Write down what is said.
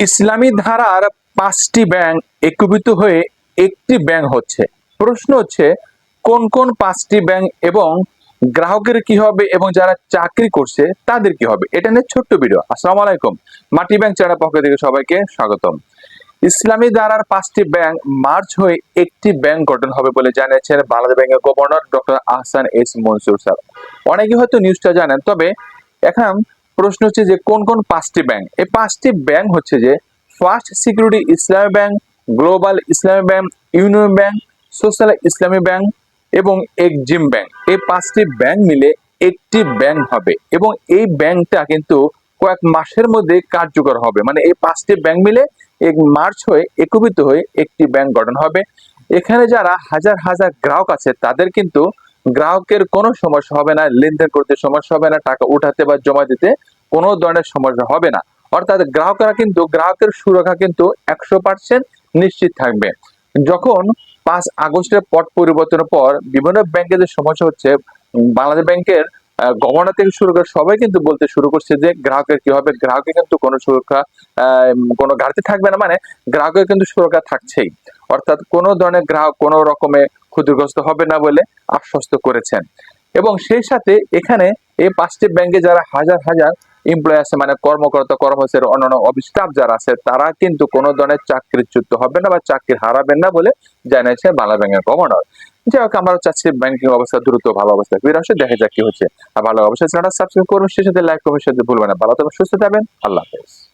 ইসলামী ধারার পাঁচটি ব্যাংক একীভূত হয়ে একটি ব্যাংক হচ্ছে। প্রশ্ন হচ্ছে, কোন কোন পাঁচটি ব্যাংক এবং গ্রাহকের কি হবে এবং যারা চাকরি করছে, তাদের কি হবে? এটা নিয়ে ছোট্ট ভিডিও। আসসালামু আলাইকুম। মাটি ব্যাংক চ্যানেল পক্ষ থেকে সবাইকে স্বাগতম। ইসলামী ধারার পাঁচটি ব্যাংক মার্চ হয়ে একটি ব্যাংক গঠন হবে বলে জানিয়েছেন বাংলাদেশ ব্যাংকের governor doctor Ahsan S Mansur sir. অনেকে হয়তো নিউজটা জানেন, তবে এখন প্রশ্ন হচ্ছে যে কোন কোন পাঁচটি ব্যাংক? এই পাঁচটি ব্যাংক হচ্ছে যে first security Islami bank, global Islami bank, union bank, social Islami bank এবং এক্সিম ব্যাংক। এই পাঁচটি ব্যাংক মিলে একটি ব্যাংক হবে এবং এই ব্যাংকটা কিন্তু কয়েক মাসের মধ্যে কার্যকর হবে। মানে এই পাঁচটি ব্যাংক মিলে এক মার্চ হয়ে, একীভূত হয়ে একটি ব্যাংক গঠন হবে। এখানে যারা হাজার হাজার গ্রাহক আছে, তাদের কিন্তু গ্রাহকের কোনো সমস্যা হবে না, লেনদেন করতে সমস্যা হবে না, টাকা উঠাতে বা জমা দিতে কোনো ধরনের সমস্যা হবে না। অর্থাৎ গ্রাহকরা কিন্তু, গ্রাহকের সুরক্ষা কিন্তু একশো পার্সেন্ট নিশ্চিত থাকবে। যখন পাঁচ আগস্টের পট পরিবর্তনের পর বিভিন্ন ব্যাংকের যে সমস্যা হচ্ছে, বাংলাদেশ ব্যাংকের গভর্নর থেকে শুরু করে সবাই কিন্তু বলতে শুরু করছে যে গ্রাহকের কি হবে? গ্রাহকের কিন্তু কোনো সুরক্ষা কোনো ঘাটতি থাকবে না। মানে গ্রাহকের কিন্তু সুরক্ষা থাকছেই। অর্থাৎ কোনো ধরনের গ্রাহক কোনো রকমে ক্ষতিগ্রস্ত হবে না বলে আশ্বস্ত করেছেন। এবং সেই সাথে এখানে এই পাঁচটি ব্যাংকে যারা হাজার হাজার এমপ্লয় আছে মানে কর্মকর্তা, কর্মচারী, অন্যান্য অফিস স্টাফ যারা আছে, তারা কিন্তু কোনো ধরনের চাকরিচ্যুত হবে না বা চাকরি হারাবেন না বলে জানিয়েছে বাংলা ব্যাংকের গভর্নর যাই হোক, আমরা চাচ্ছি ব্যাংকিং অবস্থা দ্রুত, ভালো অবস্থা ফিরে আসে, দেখা যাক কি হচ্ছে। আর ভালো অবস্থা সাবস্ক্রাইব করুন, সেই সাথে লাইক কমেন্ট সাথে ভুলবেন না। ভালো থাকবেন, সুস্থ থাকবেন, আল্লাহ হাফেজ।